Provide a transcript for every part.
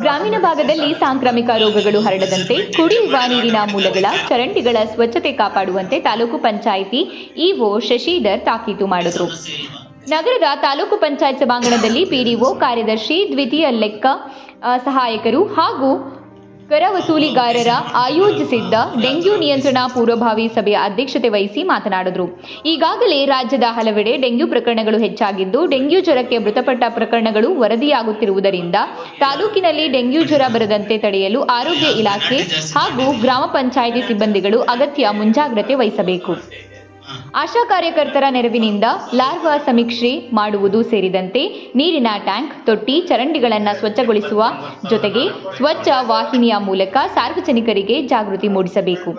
ಗ್ರಾಮೀಣ ಭಾಗದಲ್ಲಿ ಸಾಂಕ್ರಾಮಿಕ ರೋಗಗಳು ಹರಡದಂತೆ ಕುಡಿಯುವ ನೀರಿನ ಮೂಲಗಳ ಚರಂಡಿಗಳ ಸ್ವಚ್ಛತೆ ಕಾಪಾಡುವಂತೆ ತಾಲೂಕು ಪಂಚಾಯಿತಿ ಇಒ ಶಶಿಧರ್ ತಾಕೀತು ಮಾಡಿದರು. ನಗರದ ತಾಲೂಕು ಪಂಚಾಯತ್ ಸಭಾಂಗಣದಲ್ಲಿ ಪಿಡಿಒ ಕಾರ್ಯದರ್ಶಿ ದ್ವಿತೀಯ ಲೆಕ್ಕ ಸಹಾಯಕರು ಹಾಗೂ ಕರ ವಸೂಲಿಗಾರರ ಆಯೋಜಿಸಿದ್ದ ಡೆಂಗ್ಯೂ ನಿಯಂತ್ರಣ ಪೂರ್ವಭಾವಿ ಸಭೆಯ ಅಧ್ಯಕ್ಷತೆ ವಹಿಸಿ ಮಾತನಾಡಿದರು. ಈಗಾಗಲೇ ರಾಜ್ಯದ ಹಲವೆಡೆ ಡೆಂಗ್ಯೂ ಪ್ರಕರಣಗಳು ಹೆಚ್ಚಾಗಿದ್ದು, ಡೆಂಗ್ಯೂ ಜ್ವರಕ್ಕೆ ಮೃತಪಟ್ಟ ಪ್ರಕರಣಗಳು ವರದಿಯಾಗುತ್ತಿರುವುದರಿಂದ ತಾಲೂಕಿನಲ್ಲಿ ಡೆಂಗ್ಯೂ ಜ್ವರ ಬರದಂತೆ ತಡೆಯಲು ಆರೋಗ್ಯ ಇಲಾಖೆ ಹಾಗೂ ಗ್ರಾಮ ಪಂಚಾಯಿತಿ ಸಿಬ್ಬಂದಿಗಳು ಅಗತ್ಯ ಮುಂಜಾಗ್ರತೆ ವಹಿಸಬೇಕು. ಆಶಾ ಕಾರ್ಯಕರ್ತರ ನೆರವಿನಿಂದ ಲಾರ್ವಾ ಸಮೀಕ್ಷೆ ಮಾಡುವುದು ಸೇರಿದಂತೆ ನೀರಿನ ಟ್ಯಾಂಕ್, ತೊಟ್ಟಿ, ಚರಂಡಿಗಳನ್ನು ಸ್ವಚ್ಛಗೊಳಿಸುವ ಜೊತೆಗೆ ಸ್ವಚ್ಛ ವಾಹಿನಿಯ ಮೂಲಕ ಸಾರ್ವಜನಿಕರಿಗೆ ಜಾಗೃತಿ ಮೂಡಿಸಬೇಕು.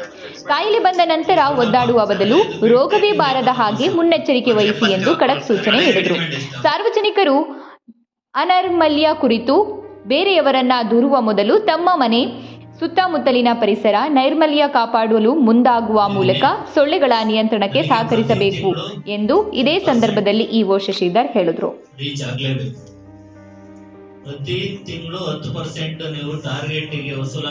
ಕಾಯಿಲೆ ಬಂದ ನಂತರ ಒದ್ದಾಡುವ ಬದಲು ರೋಗವೇ ಬಾರದ ಹಾಗೆ ಮುನ್ನೆಚ್ಚರಿಕೆ ವಹಿಸಿ ಎಂದು ಖಡಕ್ ಸೂಚನೆ ನೀಡಿದರು. ಸಾರ್ವಜನಿಕರು ಅನರ್ಮಲ್ಯ ಕುರಿತು ಬೇರೆಯವರನ್ನ ದೂರುವ ಮೊದಲು ತಮ್ಮ ಮನೆ ಸುತ್ತಮುತ್ತಲಿನ ಪರಿಸರ ನೈರ್ಮಲ್ಯ ಕಾಪಾಡಲು ಮುಂದಾಗುವ ಮೂಲಕ ಸೊಳ್ಳೆಗಳ ನಿಯಂತ್ರಣಕ್ಕೆ ಸಹಕರಿಸಬೇಕು ಎಂದು ಇದೇ ಸಂದರ್ಭದಲ್ಲಿ ಇಒ ಶಶಿಧರ್ ಹೇಳಿದರು. ಪ್ರತಿ ತಿಂಗಳು ಹತ್ತು ಪರ್ಸೆಂಟ್ ನೀವು ಟಾರ್ಗೆಟ್ಗೆ ವಸೂಲ